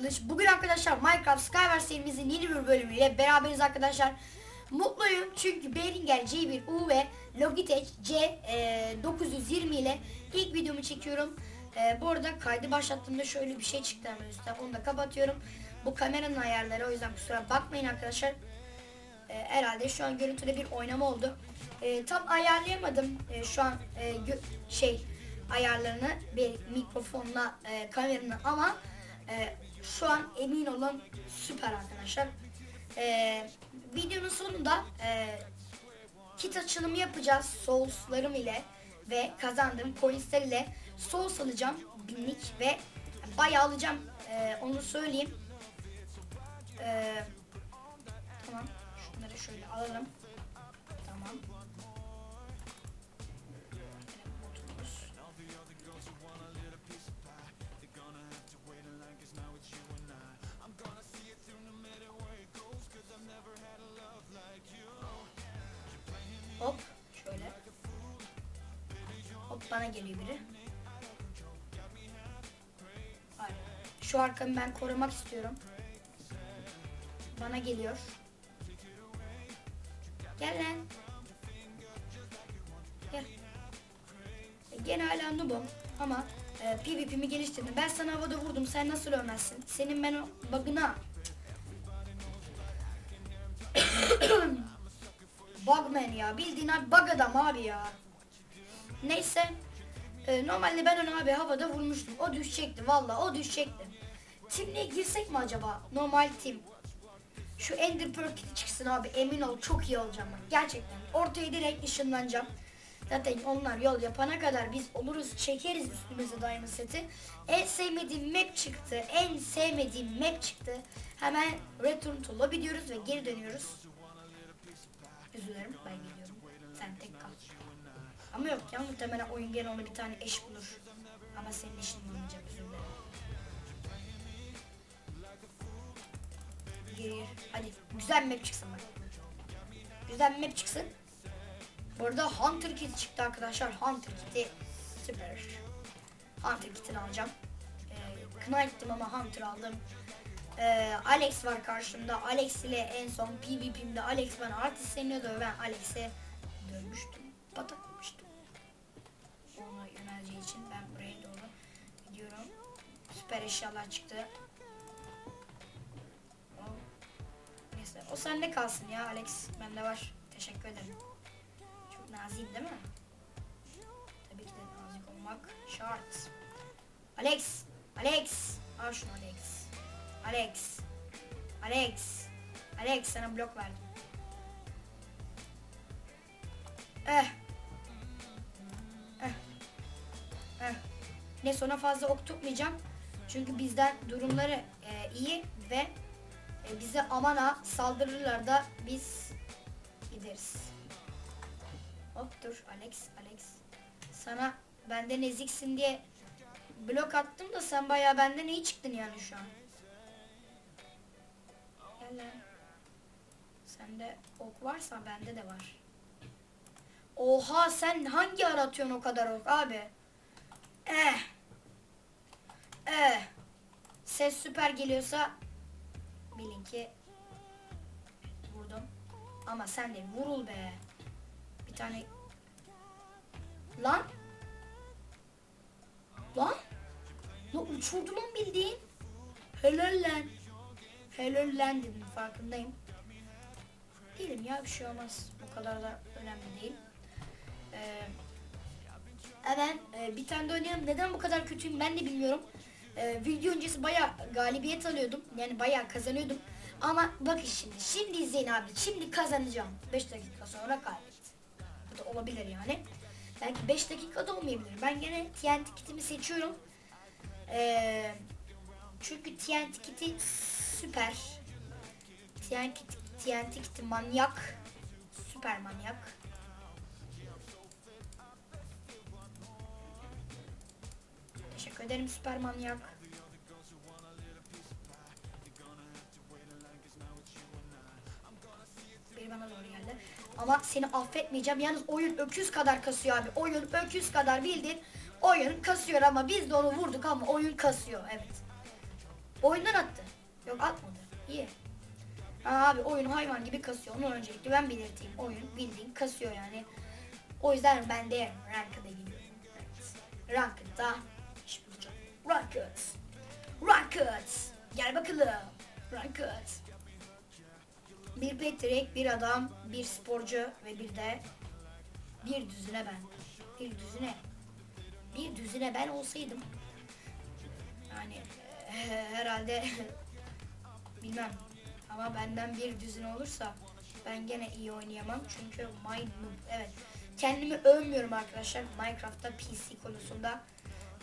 Akılış. Bugün arkadaşlar Minecraft Skywars serimizin yeni bir bölümüyle beraberiz arkadaşlar. Mutluyum çünkü Behringer C1U ve Logitech C920 ile ilk videomu çekiyorum. E, bu arada kaydı başlattığımda şöyle bir şey çıktı hemen üstten onu da kapatıyorum. Bu kameranın ayarları o yüzden kusura bakmayın arkadaşlar. E, herhalde şu an görüntüde bir oynama oldu. E, tam ayarlayamadım e, şu an e, şey ayarlarını bir mikrofonla e, kameranın ama e, şu an emin olun süper arkadaşlar. E, videonun sonunda e, kit açılımı yapacağız Souls'larım ile ve kazandığım coinsler ile Souls alacağım binlik ve bayağı alacağım e, onu söyleyeyim. E, tamam şunları şöyle alalım. Tamam. Hop şöyle. Hop bana geliyor biri. Hayır. Şu arkamı ben korumak istiyorum. Bana geliyor. Gel lan. Gel. E, Gene hala noobum ama e, PvP'mi geliştirdim. Ben sana havada vurdum. Sen nasıl ölmezsin? Senin ben o bug'ına Bugman ya. Bildiğin abi bug adam abi ya. Neyse. e, normalde ben onu abi havada vurmuştum. O düşecekti valla o düşecekti. Tim'le girsek mi acaba? Normal tim. Şu Ender Pearl çıksın abi emin ol çok iyi olacağım ben. Gerçekten. Ortaya direkt ışınlanacağım. Zaten onlar yol yapana kadar biz oluruz çekeriz üstümüze Diamond seti. En sevmediğim map çıktı. En sevmediğim map çıktı. Hemen Return to Lobby diyoruz ve geri dönüyoruz. Üzülürüm ben gidiyorum. Sen tek kal. Ama yok ya muhtemelen oyun gene bir tane eş bulur. Ama senin eşin bulmayacak dilerim. Gir. Hadi güzel map çıksın bak. Güzel map çıksın. Bu arada Hunter Kit çıktı arkadaşlar. Hunter Kit'i süper. Hunter Kit'ini alacağım. Ee, Knight'tım ama Hunter aldım. Ee, Alex var karşımda. Alex ile en son PvP'mde Alex bana artistleniyordu ve ben Alex'e dönmüştüm. Pataklamıştım. Ona yöneleceği için ben buraya doğru gidiyorum. Süper eşyalar çıktı. O, neyse o sende kalsın ya Alex. Bende var. Teşekkür ederim. Çok naziyim değil mi? Tabii ki de nazik olmak şart. Alex! Alex! Al şunu Alex. Alex. Alex. Alex sana blok verdim. Eh. Eh. Eh. Ne sonra fazla ok tutmayacağım. Çünkü bizden durumları e, iyi ve e, bize amana saldırırlar da biz gideriz. Hop dur Alex Alex. Sana benden eziksin diye blok attım da sen bayağı benden iyi çıktın yani şu an. Lan. Sende ok varsa bende de var. Oha sen hangi ara atıyorsun o kadar ok abi? Eh. Eh. Ses süper geliyorsa bilin ki vurdum. Ama sen de vurul be. Bir tane Lan. Lan. Lan uçurdu lan bildiğin. Helal lan. Helal farkındayım. Değilim ya bir şey olmaz. Bu kadar da önemli değil. Ee, hemen e, bir tane de oynayalım. Neden bu kadar kötüyüm ben de bilmiyorum. Ee, video öncesi baya galibiyet alıyordum. Yani baya kazanıyordum. Ama bakın şimdi. Şimdi izleyin abi. Şimdi kazanacağım. 5 dakika sonra kaybettim. Bu da olabilir yani. Belki 5 dakikada olmayabilir. Ben gene TNT kitimi seçiyorum. Ee, çünkü TNT kiti süper. TNT, TNT kiti manyak. Süper manyak. Teşekkür ederim süper manyak. Biri bana doğru geldi. Ama seni affetmeyeceğim. Yalnız oyun öküz kadar kasıyor abi. Oyun öküz kadar bildin. Oyun kasıyor ama biz de onu vurduk ama oyun kasıyor. Evet. Oyundan attı. Yok atmadı. İyi. Abi oyun hayvan gibi kasıyor. Onu öncelikle ben belirteyim. Oyun bildiğin kasıyor yani. O yüzden ben de Ranked'a gidiyorum. Evet. Ranked'da iş bulacağım. Ranked. Ranked. Gel bakalım. Ranked. Bir Patrick, bir adam, bir sporcu ve bir de bir düzine ben. Bir düzine. Bir düzine ben olsaydım. Yani eee, herhalde bilmem. Ama benden bir düzine olursa ben gene iyi oynayamam. Çünkü my evet kendimi övmüyorum arkadaşlar Minecraft'ta PC konusunda.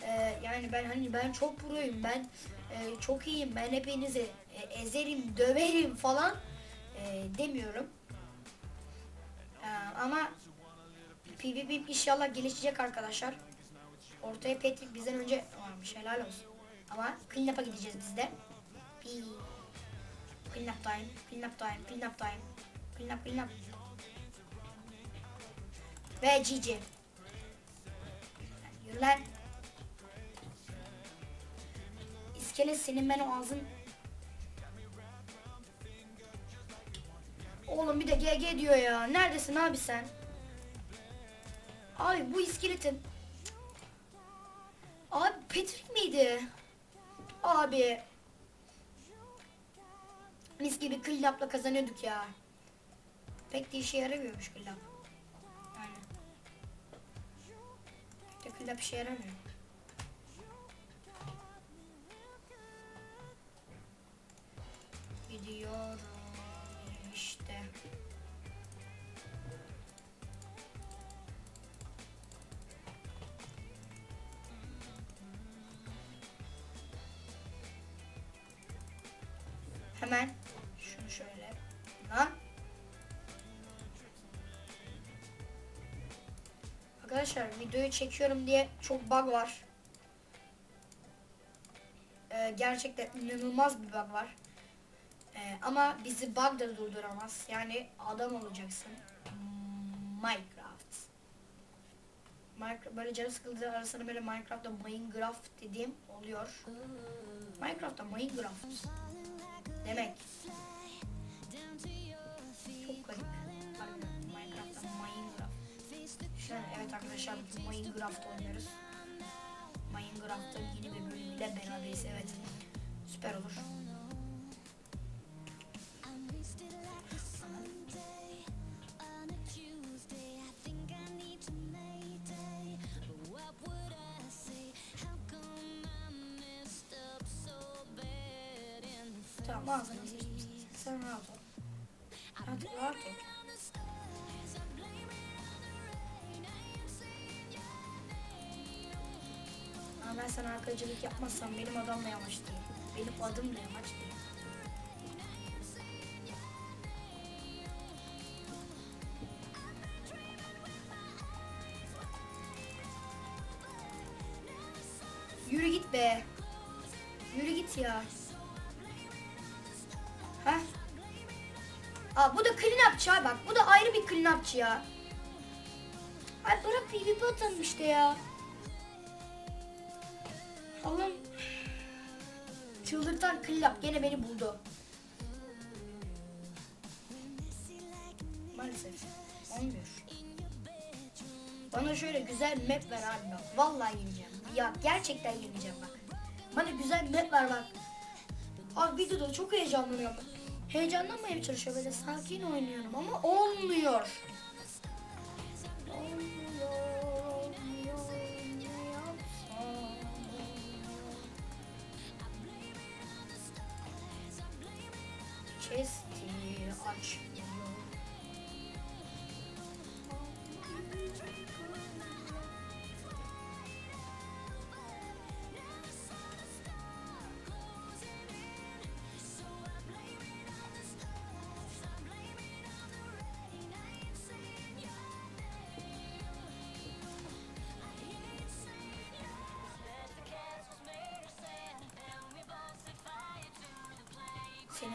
Eee, yani ben hani ben çok proyum. Ben eee, çok iyiyim. Ben hepinizi e, ezerim, döverim falan eee, demiyorum. Eee, ama PvP inşallah gelişecek arkadaşlar. Ortaya Patrick bizden önce varmış helal olsun. Ama clean gideceğiz biz de. Pi. Clean up time, clean up time, clean up time. Clean up, clean up. Ve GG. Yürü lan. Senin ben o ağzın. Oğlum bir de GG diyor ya. Neredesin abi sen? Abi bu iskeletin. Abi Patrick miydi? Abi. Mis gibi kıllapla kazanıyorduk ya. Pek de işe yaramıyormuş kıllap. Yani. Pek de işe yaramıyor. Gidiyorum işte. Hemen şunu şöyle. Lan. Arkadaşlar videoyu çekiyorum diye çok bug var. Ee, gerçekten inanılmaz bir bug var. Ee, ama bizi bug da durduramaz. Yani adam olacaksın. Minecraft. Minecraft böyle canı sıkıldığı arasında böyle Minecraft'ta Minecraft dediğim oluyor. Minecraft'ta Minecraft demek. Şöyle evet arkadaşlar bugün Minecraft oynuyoruz. Minecraft'ın yeni bir bölümüyle beraberiz evet. Süper olur. Tamam ben sana arkacılık yapmazsam benim adam da yamaç değil. Benim adım da yamaç değil. Yürü git be. Yürü git ya. Heh. Aa bu da clean upçı bak. Bu da ayrı bir clean upçı ya. Ay bırak PvP atalım işte ya. Allah'ım. Çıldırtan up gene beni buldu. Maalesef. Olmuyor. Bana şöyle güzel map ver abi bak. Vallahi yeneceğim. Ya gerçekten yeneceğim bak. Bana güzel map ver bak. Abi videoda çok heyecanlanıyorum. Heyecanlanmaya çalışıyor böyle sakin oynuyorum ama. Olmuyor, чисті очі.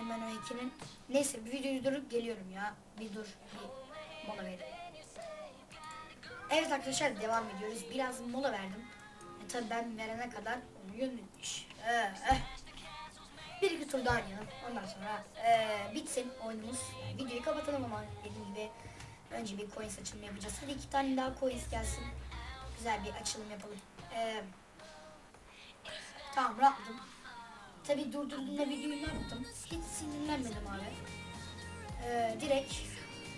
Ben o ikinin. Neyse bir videoyu durup geliyorum ya. Bir dur. Bir mola verin. Evet arkadaşlar devam ediyoruz. Biraz mola verdim. E tabi ben verene kadar oyun bitmiş. Ee, eh. Bir iki tur daha oynayalım. Ondan sonra eee, bitsin oyunumuz. Videoyu kapatalım ama dediğim gibi önce bir coins açılımı yapacağız. Hadi iki tane daha coins gelsin. Güzel bir açılım yapalım. Eee, tamam rahatladım. Tabi durdurduğumda videoyu ne yaptım? Hiç sinirlenmedim abi. Eee, direkt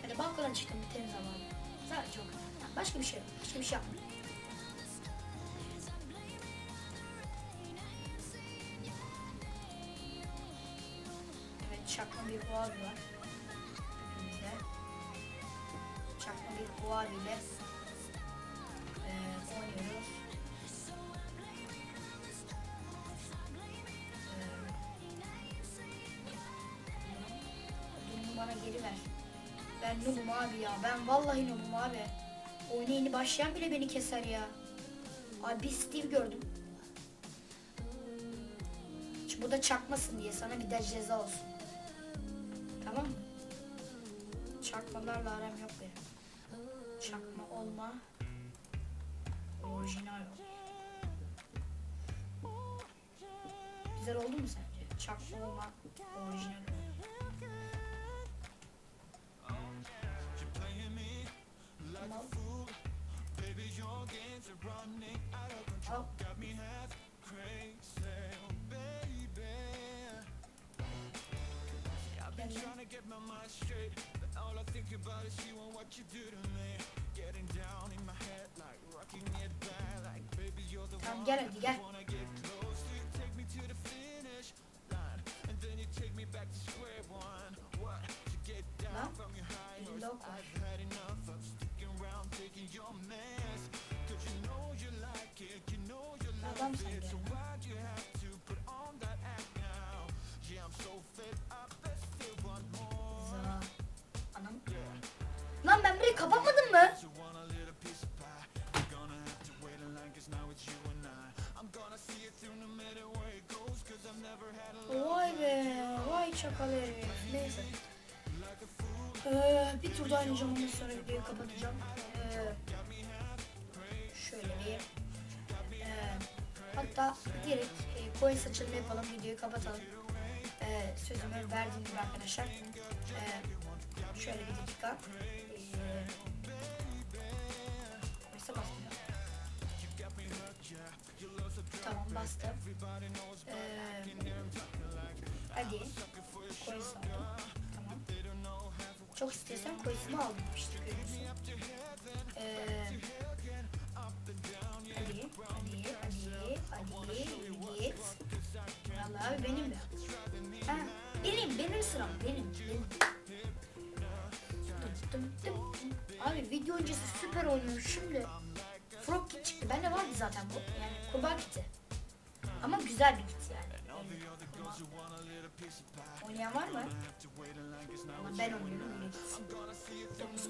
hani balkona çıktım bir temiz hava. o kadar. Başka bir şey yok. Başka bir şey yapmadım. Evet çakma bir Huawei var. Önümüzde. Çakma bir Huawei ile eee oynuyoruz. Geri ver. Ben noobum abi ya. Ben vallahi noobum abi. Oyuna yeni başlayan bile beni keser ya. Abi bir Steve gördüm. Bu da çakmasın diye sana bir de ceza olsun. Tamam mı? Çakmalarla aram yok benim. Çakma olma. Orijinal ol. Güzel oldu mu sence? Çakma olma. Orijinal ol. Oh. I've been trying to get my mind straight But all I think about is you and what you do to me Getting down in my head like rocking it back Like baby you're the um, one get it, you get wanna get close to Take me to the finish line And then you take me back to square one What? To get down no? from your high horse Za. Anam. Lan ben burayı kapatmadım mı? Vay be, vay çakal herif. Neyse. Ee, bir tur daha oynayacağım ondan sonra videoyu kapatacağım. Ee, hatta direkt e, coins açılımı yapalım, videoyu kapatalım. Ee, sözümü verdiğim gibi arkadaşlar. Ee, şöyle bir dakika. Basmıyor. Tamam bastım. Ee, hadi. Coins aldım. Tamam. Çok istiyorsan coins'imi aldım işte görüyorsun. Öncesi süper oynuyor şimdi. Frog kit çıktı. Bende vardı zaten bu. Yani kurbağa kiti. Ama güzel bir kit yani. Oynayan var mı? Ama ben oynuyorum öyle gitsin. Domuz.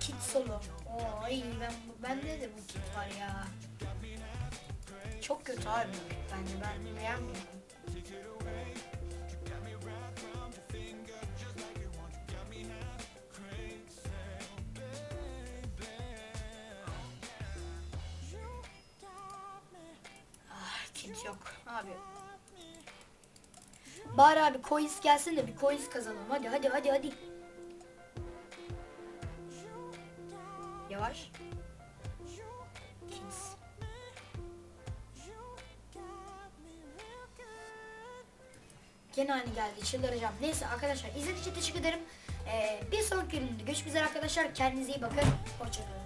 Kit solo. Oo, ay ben bende de bu kit var ya. Çok kötü abi. Bence ben beğenmiyorum. Kit yok abi. Bari abi coins gelsin de bir coins kazanalım. Hadi hadi hadi hadi. Yavaş. Kings. Gene aynı geldi. Çıldıracağım. Neyse arkadaşlar izlediğiniz için teşekkür ederim. Ee, bir sonraki bölümde görüşmek üzere arkadaşlar. Kendinize iyi bakın. Hoşçakalın.